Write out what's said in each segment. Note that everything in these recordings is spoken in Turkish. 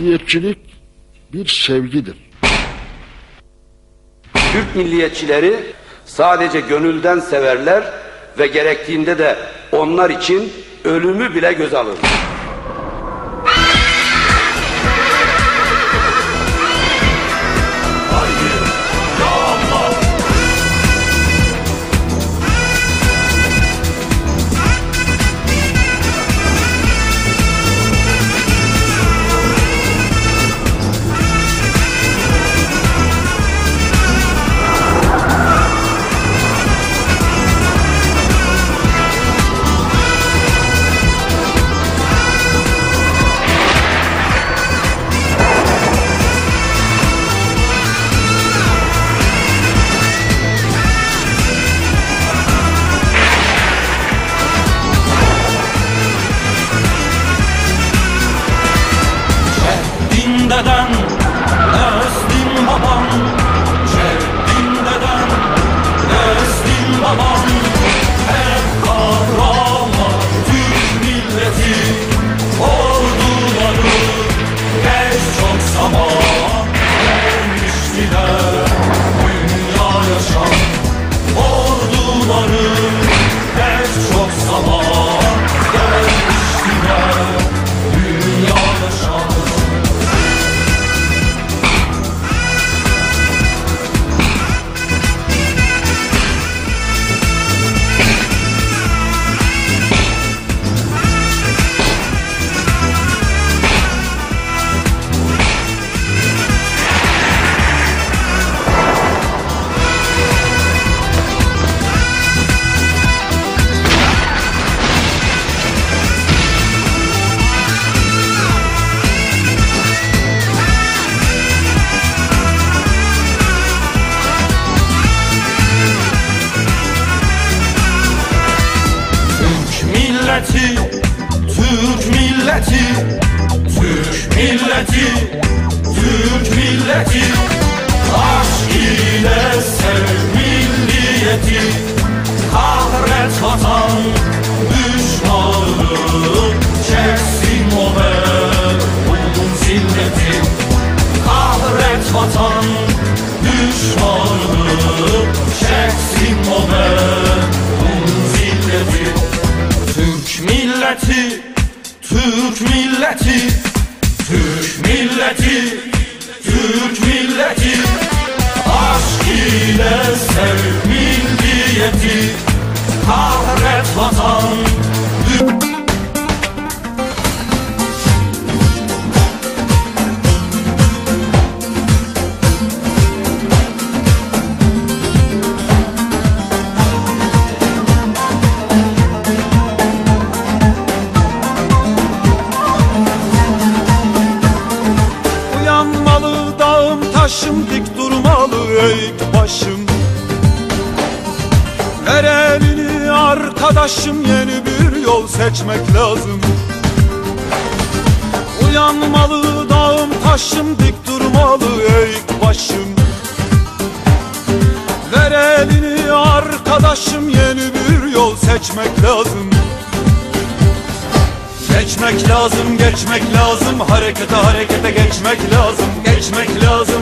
Milliyetçilik bir sevgidir. Türk milliyetçileri sadece gönülden severler ve gerektiğinde de onlar için ölümü bile göz alır. Milleti, Türk milleti, Türk milleti. Aşk ile sev milliyeti Kahret vatan düşmanı Çeksin o onun zilleti. Kahret vatan düşmanı Çeksin o onun Türk milleti, Türk milleti, Türk milleti. Aşk ile sev milliyeti Kahret vatan. Uyanmalı taşım dik durmalı eğik başım. Ver elini arkadaşım yeni bir yol seçmek lazım. Uyanmalı dağım taşım dik durmalı eğik başım. Ver elini arkadaşım yeni bir yol seçmek lazım. Geçmek lazım, geçmek lazım Harekete, harekete geçmek lazım Geçmek lazım,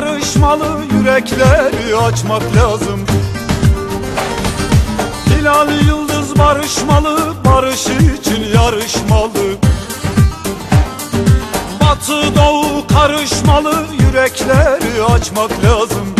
batı karışmalı, yürekleri açmak lazım. Hilal yıldız barışmalı, barış için yarışmalı. Batı doğu karışmalı, yürekleri açmak lazım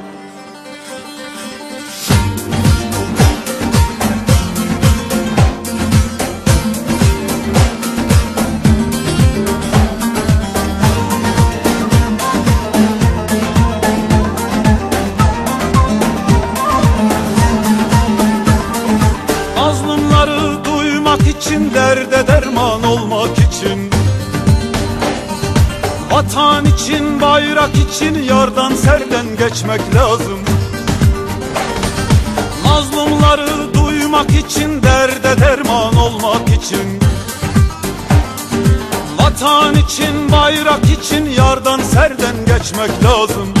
bayrak için Yardan serden geçmek lazım. Mazlumları duymak için Derde derman olmak için. Vatan için, bayrak için Yardan serden geçmek lazım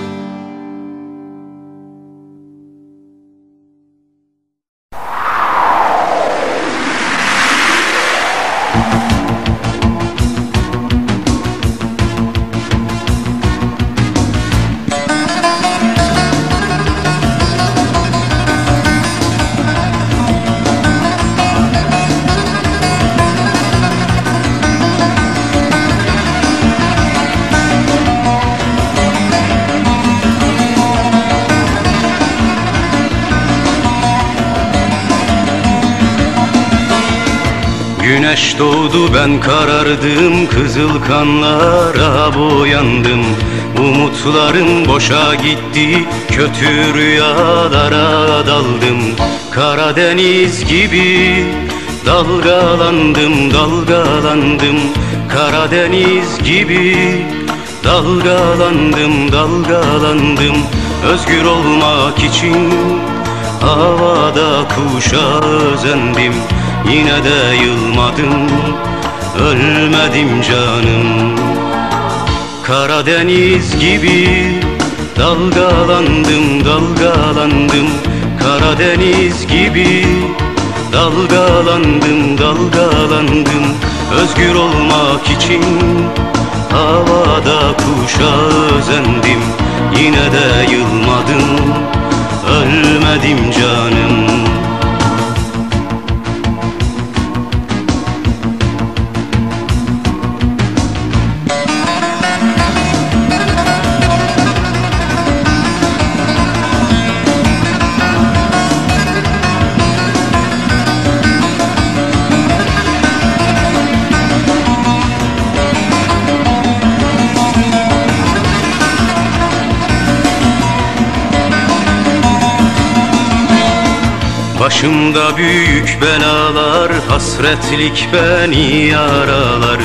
Güneş doğdu ben karardım. Kızıl kanlara boyandım. Umutlarım boşa gitti Kötü rüyalara daldım. Karadeniz gibi Dalgalandım dalgalandım. Karadeniz gibi Dalgalandım dalgalandım. Özgür olmak için Havada kuşa özendim Yine de yılmadım Ölmedim canım. Karadeniz gibi Dalgalandım dalgalandım. Karadeniz gibi Dalgalandım dalgalandım. Özgür olmak için Havada kuşa özendim. Yine de yılmadım Ölmedim canım Başımda büyük belalar, hasretlik beni yaralar.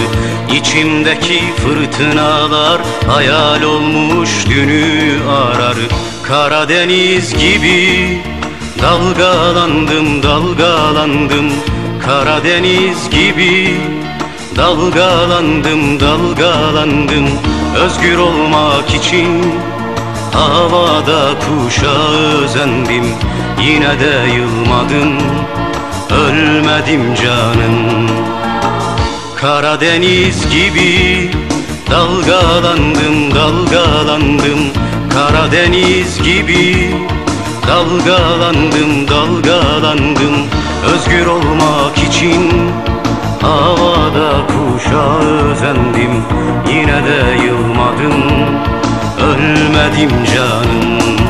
İçimdeki fırtınalar, hayal olmuş dünü arar. Karadeniz gibi dalgalandım, dalgalandım. Karadeniz gibi dalgalandım, dalgalandım. Özgür olmak için Havada kuşa özendim Yine de yılmadım Ölmedim canım. Karadeniz gibi Dalgalandım dalgalandım. Karadeniz gibi Dalgalandım dalgalandım. Özgür olmak için Havada kuşa özendim Yine de yılmadım Ölmedim canım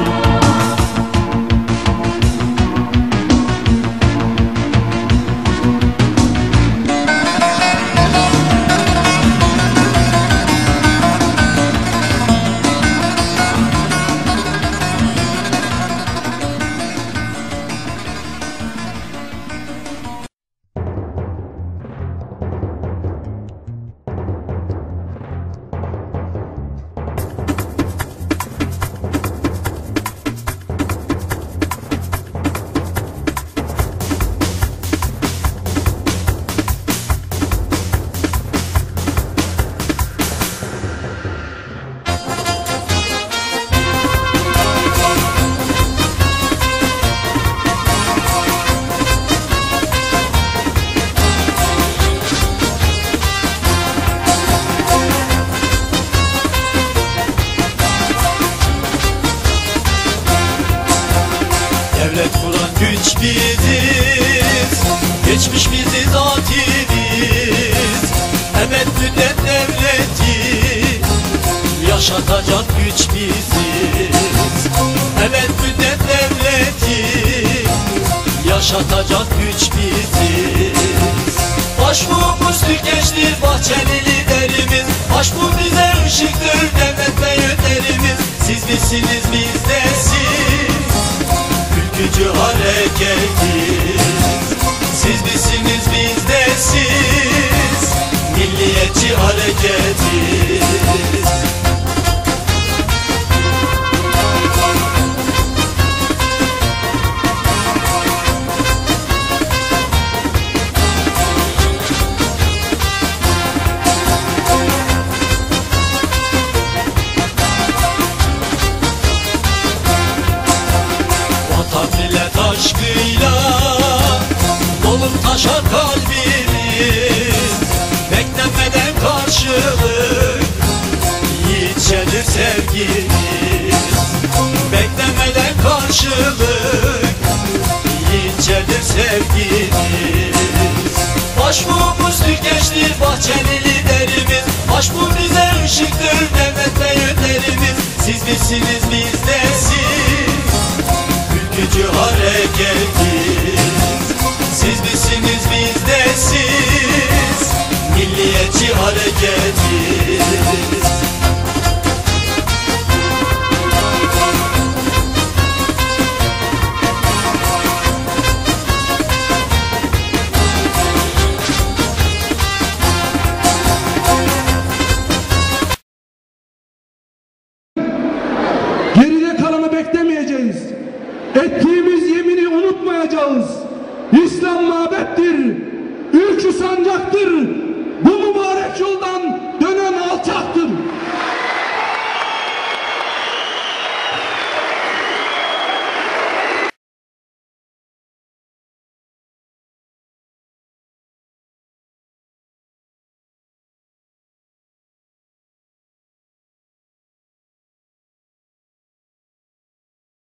Güç biziz Geçmiş bizi zatimiz Ebed müddet devleti Yaşatacak güç biziz. Ebed müddet devleti Yaşatacak güç biziz. Başbuğumuz Türkeş'tir bahçeli liderimiz. Başbuğ bize ışıktır devlet ve yönerimiz Siz misiniz hareketiz Siz misiniz bizde siz. Milliyetçi hareketiz karşılık Yiğitçedir sevgimiz Başbuğumuz Türkeş'tir Bahçeli liderimiz. Başbuğ bize ışıktır devlet ve yönlerimiz. Siz misiniz bizde siz. Ülkücü hareketiz Siz misiniz bizde siz. Milliyetçi hareketiz